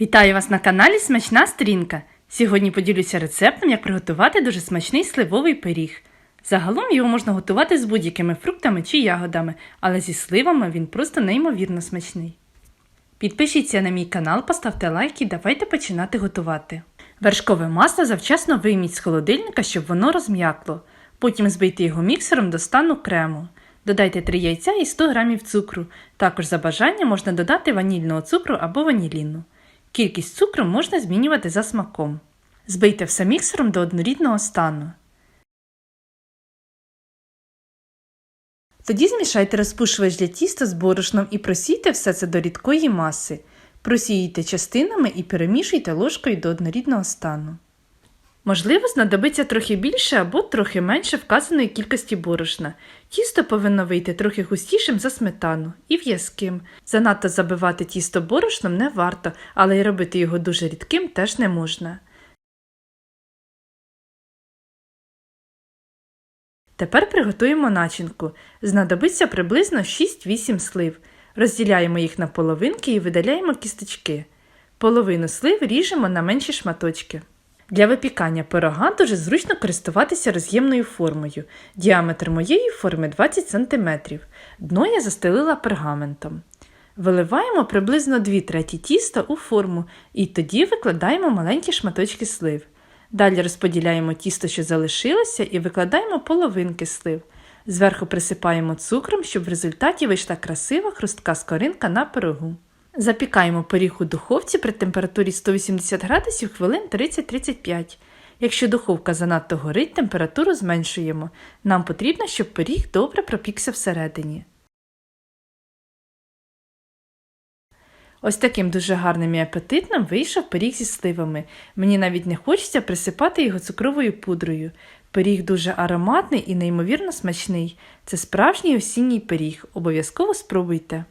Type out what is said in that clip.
Вітаю вас на каналі Смачна Сторінка. Сьогодні поділюся рецептом, як приготувати дуже смачний сливовий пиріг. Загалом його можна готувати з будь-якими фруктами чи ягодами, але зі сливами він просто неймовірно смачний. Підпишіться на мій канал, поставте лайк і давайте починати готувати. Вершкове масло завчасно вийміть з холодильника, щоб воно розм'якло. Потім збийте його міксером до стану крему. Додайте 3 яйця і 100 г цукру. Також за бажанням можна додати ванільного цукру або ваніліну. Кількість цукру можна змінювати за смаком. Збийте все міксером до однорідного стану. Тоді змішайте розпушувач для тіста з борошном і просійте все це до рідкої маси. Просіюйте частинами і перемішуйте ложкою до однорідного стану. Можливо, знадобиться трохи більше або трохи менше вказаної кількості борошна. Тісто повинно вийти трохи густішим за сметану і в'язким. Занадто забивати тісто борошном не варто, але й робити його дуже рідким теж не можна. Тепер приготуємо начинку. Знадобиться приблизно 6-8 слив. Розділяємо їх на половинки і видаляємо кісточки. Половину слив ріжемо на менші шматочки. Для випікання пирога дуже зручно користуватися роз'ємною формою. Діаметр моєї форми 20 см. Дно я застелила пергаментом. Виливаємо приблизно 2 треті тіста у форму і тоді викладаємо маленькі шматочки слив. Далі розподіляємо тісто, що залишилося, і викладаємо половинки слив. Зверху присипаємо цукром, щоб в результаті вийшла красива хрустка скоринка на пирогу. Запікаємо пиріг у духовці при температурі 180 градусів хвилин 30-35. Якщо духовка занадто горить, температуру зменшуємо. Нам потрібно, щоб пиріг добре пропікся всередині. Ось таким дуже гарним і апетитним вийшов пиріг зі сливами. Мені навіть не хочеться присипати його цукровою пудрою. Пиріг дуже ароматний і неймовірно смачний. Це справжній осінній пиріг. Обов'язково спробуйте.